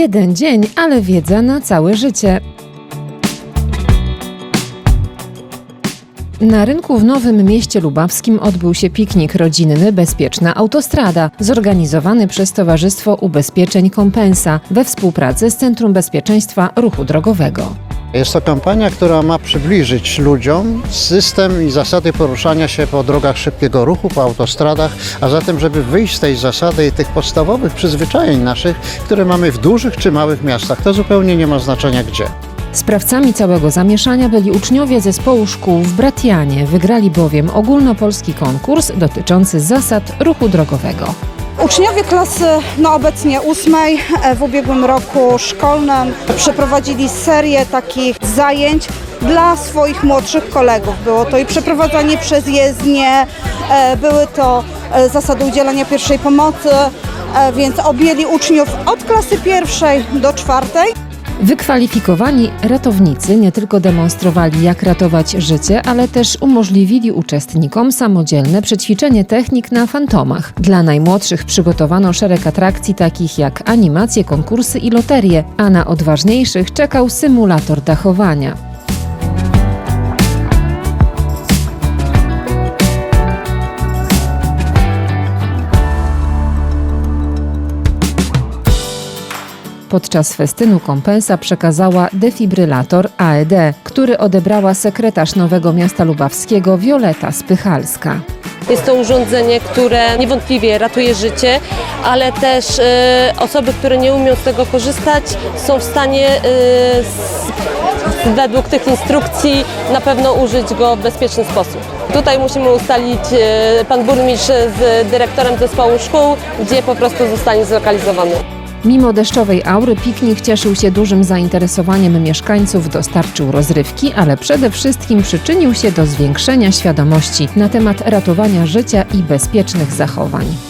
jeden dzień, ale wiedza na całe życie. Na rynku w Nowym Mieście Lubawskim odbył się piknik rodzinny Bezpieczna Autostrada, zorganizowany przez Towarzystwo Ubezpieczeń Kompensa we współpracy z Centrum Bezpieczeństwa Ruchu Drogowego. Jest to kampania, która ma przybliżyć ludziom system i zasady poruszania się po drogach szybkiego ruchu, po autostradach, a zatem, żeby wyjść z tej zasady i tych podstawowych przyzwyczajeń naszych, które mamy w dużych czy małych miastach, to zupełnie nie ma znaczenia gdzie. Sprawcami całego zamieszania byli uczniowie zespołu szkół w Bratianie. Wygrali bowiem ogólnopolski konkurs dotyczący zasad ruchu drogowego. Uczniowie klasy no obecnie ósmej e, w ubiegłym roku szkolnym przeprowadzili serię takich zajęć dla swoich młodszych kolegów. Było to i przeprowadzanie przez jezdnię, e, były to e, zasady udzielania pierwszej pomocy, e, więc objęli uczniów od klasy pierwszej do czwartej. Wykwalifikowani ratownicy nie tylko demonstrowali, jak ratować życie, ale też umożliwili uczestnikom samodzielne przećwiczenie technik na fantomach. Dla najmłodszych przygotowano szereg atrakcji takich jak animacje, konkursy i loterie, a na odważniejszych czekał symulator dachowania. Podczas festynu kompensa przekazała defibrylator AED, który odebrała sekretarz Nowego Miasta Lubawskiego Wioleta Spychalska. Jest to urządzenie, które niewątpliwie ratuje życie, ale też e, osoby, które nie umieją z tego korzystać, są w stanie e, s- według tych instrukcji na pewno użyć go w bezpieczny sposób. Tutaj musimy ustalić e, pan burmistrz z dyrektorem zespołu szkół, gdzie po prostu zostanie zlokalizowany. Mimo deszczowej aury piknik cieszył się dużym zainteresowaniem mieszkańców, dostarczył rozrywki, ale przede wszystkim przyczynił się do zwiększenia świadomości na temat ratowania życia i bezpiecznych zachowań.